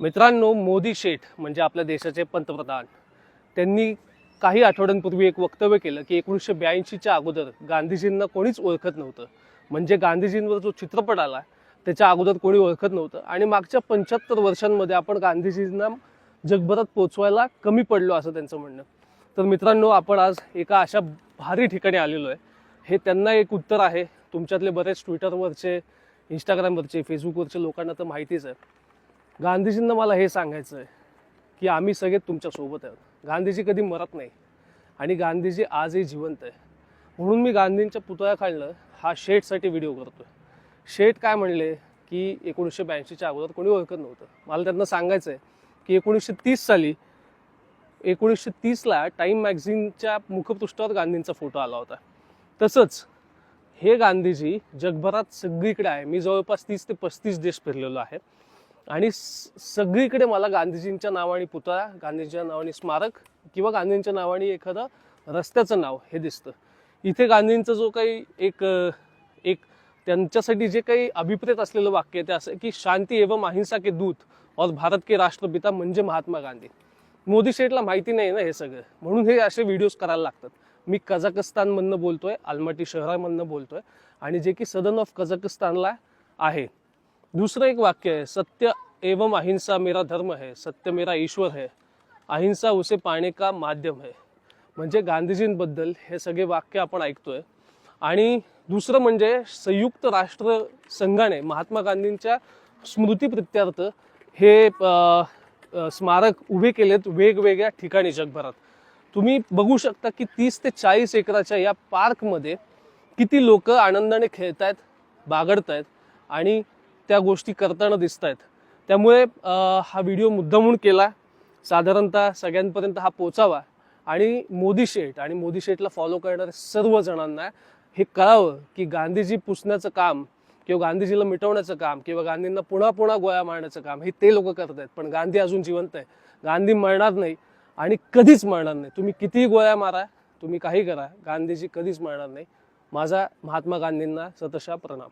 मित्रांनो मोदी शेठ म्हणजे आपल्या देशाचे पंतप्रधान. त्यांनी काही आठवड्यांपूर्वी एक वक्तव्य केलं की एकोणीसशे ब्याऐंशीच्या अगोदर गांधीजींना कोणीच ओळखत नव्हतं. म्हणजे गांधीजींवर जो चित्रपट आला त्याच्या अगोदर कोणी ओळखत नव्हतं. आणि मागच्या पंच्याहत्तर वर्षांमध्ये आपण गांधीजींना जगभरात पोचवायला कमी पडलो असं त्यांचं म्हणणं. तर मित्रांनो आपण आज एका अशा भारी ठिकाणी आलेलो आहे. हे त्यांना एक उत्तर आहे. तुमच्यातले बरेच ट्विटरवरचे इंस्टाग्रामवरचे फेसबुकवरचे लोकांना तर माहितीच आहे. गांधीजींना मला हे सांगायचं आहे की आम्ही सगळे तुमच्यासोबत आहोत. गांधीजी कधी मरत नाही आणि गांधीजी आजही जिवंत आहे. म्हणून मी गांधींच्या पुतळ्या पुतळ्याखालनं हा शेठसाठी व्हिडिओ करतो शेठ काय म्हणले की एकोणीसशे ब्याऐंशीच्या अगोदर कोणी ओळखत नव्हतं. मला त्यांना सांगायचं आहे की एकोणीसशे तीस साली एकोणीसशे तीसला टाईम मॅगझिनच्या मुखपृष्ठावर गांधींचा फोटो आला होता. तसंच हे गांधीजी जगभरात सगळीकडे आहे. मी जवळपास तीस ते पस्तीस देश फिरलेलो आहे. आणि स- सगळीकडे मला गांधीजींच्या नावाने पुतळा गांधीजींच्या नावाने स्मारक किंवा गांधींच्या नावाने एखादं रस्त्याचं नाव हे दिसतं. इथे गांधींचा जो काही एक एक त्यांच्यासाठी जे काही अभिप्रेत असलेलं वाक्य आहे ते असं की शांती एवं अहिंसा के दूत और भारत के राष्ट्रपिता म्हणजे महात्मा गांधी. मोदी शेठला माहिती नाही ना हे सगळं. म्हणून हे असे व्हिडिओज करायला लागतात. मी कझाकस्तानमधनं बोलतोय आलमाटी शहरामधनं बोलतोय आणि जे की सदन ऑफ कझाकस्तानला आहे. दुसरं एक वाक्य आहे सत्य एवं अहिंसा मेरा धर्म है सत्य मेरा ईश्वर है अहिंसा उसे पाने का माध्यम है। म्हणजे गांधीजींबद्दल हे सगळे वाक्य आपण ऐकतोय. आणि दुसरं म्हणजे संयुक्त राष्ट्र संघाने महात्मा गांधींच्या स्मृतीप्रित्यर्थ हे स्मारक उभे केलेत वेगवेगळ्या ठिकाणी जगभरात. तुम्ही बघू शकता की तीस ते चाळीस एकराच्या या पार्कमध्ये किती लोक आनंदाने खेळत आहेत बागडत आहेत आणि त्या गोष्टी करताना दिसत आहेत त्यामुळे हा व्हिडिओ मुद्दामून केला. साधारणतः सगळ्यांपर्यंत हा पोचावा. आणि मोदी शेठ आणि मोदी शेठला फॉलो करणाऱ्या सर्व जणांना हे कळावं की गांधीजी पुसण्याचं काम किंवा गांधीजीला मिटवण्याचं काम किंवा गांधींना पुन्हा पुन्हा गोळ्या मारण्याचं काम हे ते लोक करत आहेत. पण गांधी अजून जिवंत आहे. गांधी मरणार नाही आणि कधीच मरणार नाही. तुम्ही कितीही गोळ्या मारा तुम्ही काही करा. गांधीजी कधीच मरणार नाही. माझा महात्मा गांधींना सतशा प्रणाम.